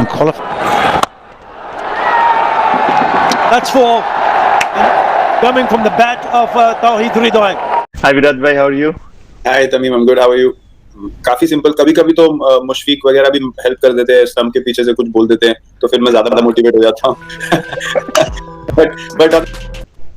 and qualify. That's four. Coming from the bat of uh, Tawhid Hridoy. Hi Virat bhai, how are you? Hi Tamim, I'm good. How are you? काफ़ी simple कभी कभी तो अ, मुशफीक वगैरह भी help कर देते हैं स्टम्प के पीछे से कुछ बोल देते हैं तो फिर मैं ज़्यादा मोटिवेट हो जाता हूँ बट बट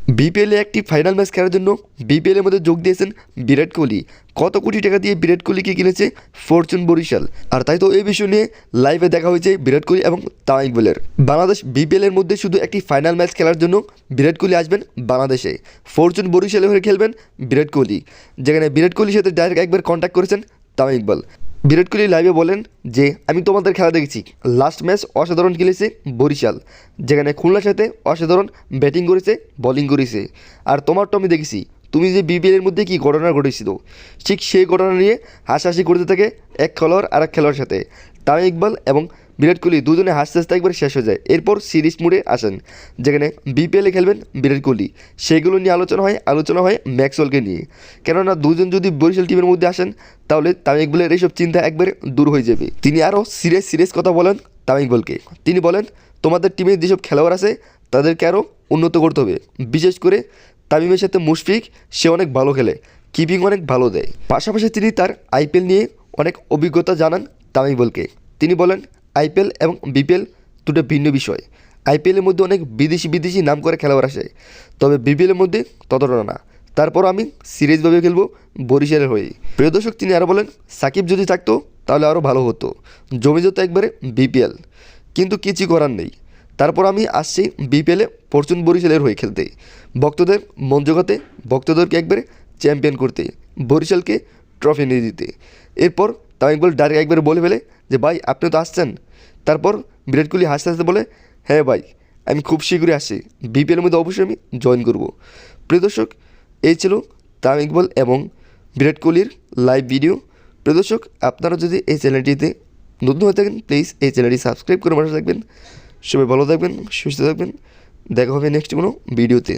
বিপিএলে একটি ফাইনাল ম্যাচ খেলার জন্য বিপিএল এর মধ্যে যোগ দিয়েছেন বিরাট কোহলি। কত কোটি টাকা দিয়ে বিরাট কোহলিকে কিনেছে ফরচুন বরিশাল? আর তাই তো এই বিষয় নিয়ে লাইভে দেখা হয়েছে বিরাট কোহলি এবং তামিম ইকবালের বাংলাদেশ বিপিএল এর মধ্যে শুধু একটি ফাইনাল ম্যাচ খেলার জন্য বিরাট কোহলি আসবেন বাংলাদেশে। ফরচুন বরিশালে হয়ে খেলবেন বিরাট কোহলি। যেখানে বিরাট কোহলির সাথে ডাইরেক্ট একবার কন্ট্যাক্ট করেছেন তামিম ইকবাল। বিরাট কোহলি লাইভে বলেন যে, আমি তোমাদের খেলা দেখেছি। লাস্ট ম্যাচ অসাধারণ খেলেছে বরিশাল, যেখানে খুলনার সাথে অসাধারণ ব্যাটিং করেছে বলিং করেছে। আর তোমার তো আমি দেখেছি। তুমি যে বিপিএলের মধ্যে কি ঘটনা ঘটেছিল, ঠিক সেই ঘটনা নিয়ে হাসাহাসি করতে থাকে এক খেলোয়াড় আর এক খেলোয়াড়ের সাথে। তামিম ইকবাল এবং বিরাট কোহলি দুজনে হাসতে হাসতে একবার শেষ হয়ে যায়। এরপর সিরিজ মুডে আসেন, যেখানে বিপিএলে খেলবেন বিরাট কোহলি। সেগুলো নিয়ে আলোচনা হয় আলোচনা হয় ম্যাক্সওয়েলকে নিয়ে। কেননা দুজন যদি বরিশাল টিমের মধ্যে আসেন, তাহলে তামিম ইকবালের এইসব চিন্তা একবারে দূর হয়ে যাবে। তিনি আরও সিরিয়াস সিরিয়াস কথা বলেন তামিম বলকে তিনি বলেন, তোমাদের টিমে যেসব খেলোয়াড় আছে, তাদেরকে আরও উন্নত করতে হবে। বিশেষ করে তামিমের সাথে মুশফিক, সে অনেক ভালো খেলে, কিপিং অনেক ভালো দেয়। পাশাপাশি তিনি তার আইপিএল নিয়ে অনেক অভিজ্ঞতা জানান তামিম বলকে তিনি বলেন আইপিএল এবং বিপিএল দুটো ভিন্ন বিষয়। আইপিএলের মধ্যে অনেক বিদেশি বিদেশি নাম করে খেলোয়াড় আসে। তবে বিপিএলের মধ্যে ততটা না। তারপর আমি সিরিজভাবে খেলব বরিশালের হয়ে প্রিয় দর্শক, তিনি আরও বলেন, সাকিব যদি থাকতো, তাহলে আরও ভালো হতো। জমি যেত একবারে বিপিএল। কিন্তু কিছু করার নেই। তারপর আমি আসছি বিপিএলে ফরচুন বরিশালের হয়ে খেলতে। ভক্তদের মন জোগাতে, ভক্তদেরকে একবারে চ্যাম্পিয়ন করতে, বরিশালকে ট্রফি নিয়ে দিতে। এরপর তামিম ইকবাল ডাইরেক্ট একবারে বলে ফেলে যে, ভাই, আপনি তো আসছেন। তারপর বিরাট কোহলি হাসতে হাসতে বলে হ্যাঁ ভাই, আমি খুব শীঘ্রই আসি বিপিএলের মধ্যে অবশ্যই আমি জয়েন করব। প্রিয় দর্শক, এই ছিল তামিম ইকবাল এবং বিরাট কোহলির লাইভ ভিডিও প্রিয় দর্শক, আপনারা যদি এই চ্যানেলটিতে নতুন হয়ে থাকেন প্লিজ এই চ্যানেলটি সাবস্ক্রাইব করে পাশে থাকবেন। সবাই ভালো থাকবেন, সুস্থ থাকবেন। দেখা হবে নেক্সট কোনো ভিডিওতে